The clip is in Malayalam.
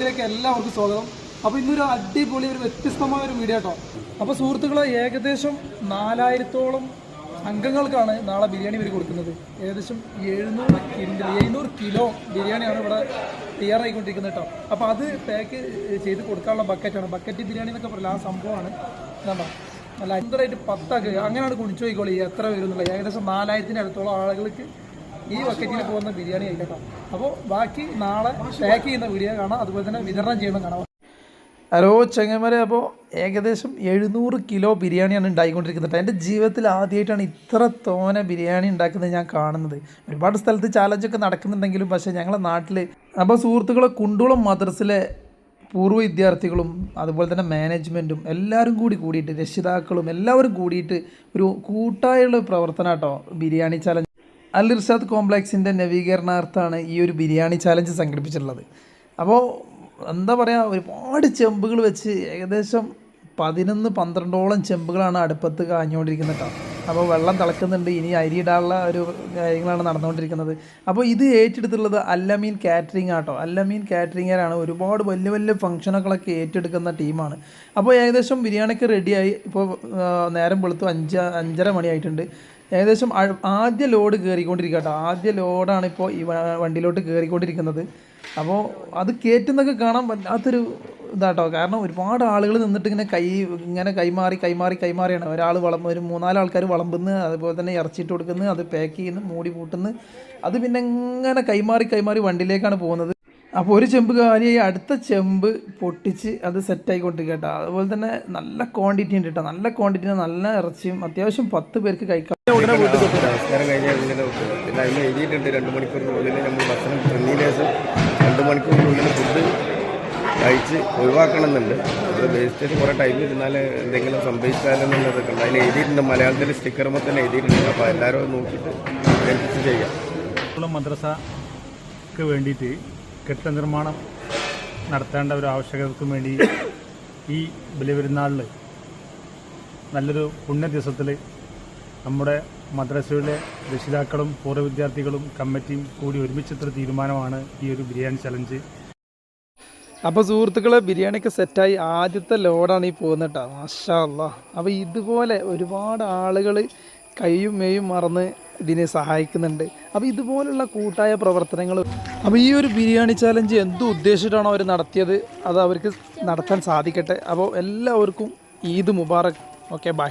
വീഡിയോക്ക് എല്ലാവർക്കും സ്വാഗതം. അപ്പോൾ ഇന്നൊരു അടിപൊളി ഒരു വ്യത്യസ്തമായ ഒരു വീഡിയോ കേട്ടോ അപ്പോൾ സുഹൃത്തുക്കളെ ഏകദേശം നാലായിരത്തോളം അംഗങ്ങൾക്കാണ് നാളെ ബിരിയാണി ഇവർ കൊടുക്കുന്നത്. ഏകദേശം എഴുന്നൂറ് കിലോ എഴുന്നൂറ് കിലോ ബിരിയാണിയാണ് ഇവിടെ തയ്യാറായിക്കൊണ്ടിരിക്കുന്നത് കേട്ടോ അപ്പോൾ അത് പാക്ക് ചെയ്ത് കൊടുക്കാനുള്ള ബക്കറ്റാണ്. ബക്കറ്റ് ബിരിയാണി എന്നൊക്കെ പറയില്ല ആ സംഭവമാണ്. കണ്ടോ നല്ല അന്തരായിട്ട് പത്തൊക്കെ. അങ്ങനെയാണ് കുണിച്ചു പോയിക്കോളി. എത്ര വരും എന്നുള്ള ഏകദേശം നാലായിരത്തിന്റെ അടുത്തോളം ആളുകൾക്ക് ഈ ബക്കറ്റിൽ പോകുന്ന ബിരിയാണി ആയിക്കോട്ടെ. അപ്പോൾ ബാക്കി നാളെ പാക്ക് ചെയ്യുന്ന വീഡിയോ കാണാം. അതുപോലെ തന്നെ വിതരണം ചെയ്യണം കാണാം. ഹലോ ചെങ്ങന്മാരെ അപ്പോൾ ഏകദേശം എഴുന്നൂറ് കിലോ ബിരിയാണിയാണ് ഉണ്ടായിക്കൊണ്ടിരിക്കുന്നത്. എന്റെ ജീവിതത്തിൽ ആദ്യമായിട്ടാണ് ഇത്ര തോന ബിരിയാണി ഉണ്ടാക്കുന്നത് ഞാൻ കാണുന്നത്. ഒരുപാട് സ്ഥലത്ത് ചാലഞ്ചൊക്കെ നടക്കുന്നുണ്ടെങ്കിലും പക്ഷേ ഞങ്ങളുടെ നാട്ടിൽ അപ്പോൾ സുഹൃത്തുക്കളെ കുണ്ടുളം മദ്രസിലെ പൂർവ വിദ്യാർത്ഥികളും അതുപോലെ തന്നെ മാനേജ്മെന്റും എല്ലാവരും കൂടി കൂടിയിട്ട് രക്ഷിതാക്കളും എല്ലാവരും കൂടിയിട്ട് ഒരു കൂട്ടായുള്ള പ്രവർത്തനം കേട്ടോ ബിരിയാണി ചാലഞ്ച് അൽ കോംപ്ലക്സിന്റെ നവീകരണാർത്ഥമാണ് ഈ ഒരു ബിരിയാണി ചാലഞ്ച് സംഘടിപ്പിച്ചിട്ടുള്ളത്. അപ്പോൾ എന്താ പറയുക ഒരുപാട് ചെമ്പുകൾ വെച്ച് ഏകദേശം പതിനൊന്ന് പന്ത്രണ്ടോളം ചെമ്പുകളാണ് അടുപ്പത്ത് കാഞ്ഞുകൊണ്ടിരിക്കുന്നത് കേട്ടോ. അപ്പോൾ വെള്ളം തിളക്കുന്നുണ്ട് ഇനി അരി ഇടാനുള്ള ഒരു കാര്യങ്ങളാണ് നടന്നുകൊണ്ടിരിക്കുന്നത്. അപ്പോൾ ഇത് ഏറ്റെടുത്തുള്ളത് അല്ലമീൻ കാറ്ററിംഗ് ആട്ടോ. അല്ലമീൻ കാറ്ററിങ്ങാരാണ് ഒരുപാട് വലിയ വലിയ ഫംഗ്ഷനുകളൊക്കെ ഏറ്റെടുക്കുന്ന ടീമാണ്. അപ്പോൾ ഏകദേശം ബിരിയാണിക്ക് റെഡിയായി ഇപ്പോൾ നേരം വെളുത്തു അഞ്ച് അഞ്ചര മണിയായിട്ടുണ്ട്. ഏകദേശം ആദ്യ ലോഡ് കയറിക്കൊണ്ടിരിക്കുക കേട്ടോ ആദ്യ ലോഡാണ് ഇപ്പോൾ ഈ വണ്ടിയിലോട്ട് കയറിക്കൊണ്ടിരിക്കുന്നത് അപ്പോൾ അത് കയറ്റുന്നൊക്കെ കാണാൻ വല്ലാത്തൊരു ഇതാട്ടോ. കാരണം ഒരുപാട് ആളുകൾ നിന്നിട്ട് ഇങ്ങനെ കൈ ഇങ്ങനെ കൈമാറി കൈമാറി കൈമാറിയാണ്. ഒരാൾ വളം ഒരു മൂന്നാൽ ആൾക്കാർ വിളമ്പുന്നു അതുപോലെ തന്നെ ഇറച്ചിട്ട് കൊടുക്കുന്നു അത് പാക്ക് ചെയ്യുന്നു മൂടി പൂട്ടുന്നു. അത് പിന്നെ ഇങ്ങനെ കൈമാറി കൈമാറി വണ്ടിയിലേക്കാണ് പോകുന്നത്. അപ്പോൾ ഒരു ചെമ്പ് കാലിയായി അടുത്ത ചെമ്പ് പൊട്ടിച്ച് അത് സെറ്റായിക്കൊണ്ടിരിക്കുക കേട്ടോ അതുപോലെ തന്നെ നല്ല ക്വാണ്ടിറ്റി ഉണ്ട് കേട്ടോ. നല്ല ക്വാണ്ടിറ്റി നല്ല ഇറച്ചിയും അത്യാവശ്യം പത്ത് പേർക്ക് കഴിക്കാം. ഉടനെ വീട്ടിൽ കൊണ്ടുവരും. നമസ്കാരം കഴിഞ്ഞാൽ ഇങ്ങനെ വെക്കും. പിന്നെ അതിന് എഴുതിയിട്ടുണ്ട് രണ്ട് മണിക്കൂറിനുള്ളിൽ നമ്മൾ ഭക്ഷണം തിന്നതിന് ശേഷം രണ്ട് മണിക്കൂറിനുള്ളിൽ ഫുഡ് കഴിച്ച് ഒഴിവാക്കണം എന്നുണ്ട് അത് വേസ്റ്റേജ് കുറേ ടൈം ഇരുന്നാൽ എന്തെങ്കിലും സംഭവിച്ചാലെന്നുള്ളതൊക്കെ ഉണ്ട് അതിൽ എഴുതിയിട്ടുണ്ട് മലയാളത്തിൽ സ്റ്റിക്കറുമ്പോൾ തന്നെ എഴുതിയിട്ടുണ്ട് അപ്പോൾ എല്ലാവരും നോക്കിയിട്ട് അതിനനുസരിച്ച് ചെയ്യാം കുളം മദ്രസക്ക് വേണ്ടിയിട്ട് കെട്ടിട നിർമ്മാണം നടത്തേണ്ട ഒരു ആവശ്യകതക്കും വേണ്ടി ഈ ബലിപെരുന്നാളിൽ നല്ലൊരു പുണ്യ ദിവസത്തിൽ നമ്മുടെ മദ്രസയിലെ രക്ഷിതാക്കളും പൂർവ വിദ്യാർത്ഥികളും കമ്മിറ്റിയും കൂടി ഒരുമിച്ചെടുത്ത തീരുമാനമാണ് ഈ ഒരു ബിരിയാണി ചലഞ്ച് അപ്പോൾ സുഹൃത്തുക്കളെ ബിരിയാണിയൊക്കെ സെറ്റായി ആദ്യത്തെ ലോഡാണ് ഈ പോകുന്നത് കേട്ടോ. മാഷാ അപ്പോൾ ഇതുപോലെ ഒരുപാട് ആളുകൾ കൈയും മേയും മറന്ന് ഇതിനെ സഹായിക്കുന്നുണ്ട്. അപ്പോൾ ഇതുപോലുള്ള കൂട്ടായ പ്രവർത്തനങ്ങൾ അപ്പോൾ ഈ ഒരു ബിരിയാണി ചാലഞ്ച് എന്ത് ഉദ്ദേശിച്ചിട്ടാണോ അവർ നടത്തിയത്? അത് അവർക്ക് നടത്താൻ സാധിക്കട്ടെ. അപ്പോൾ എല്ലാവർക്കും ഈദ് മുബാറക്. Okay bye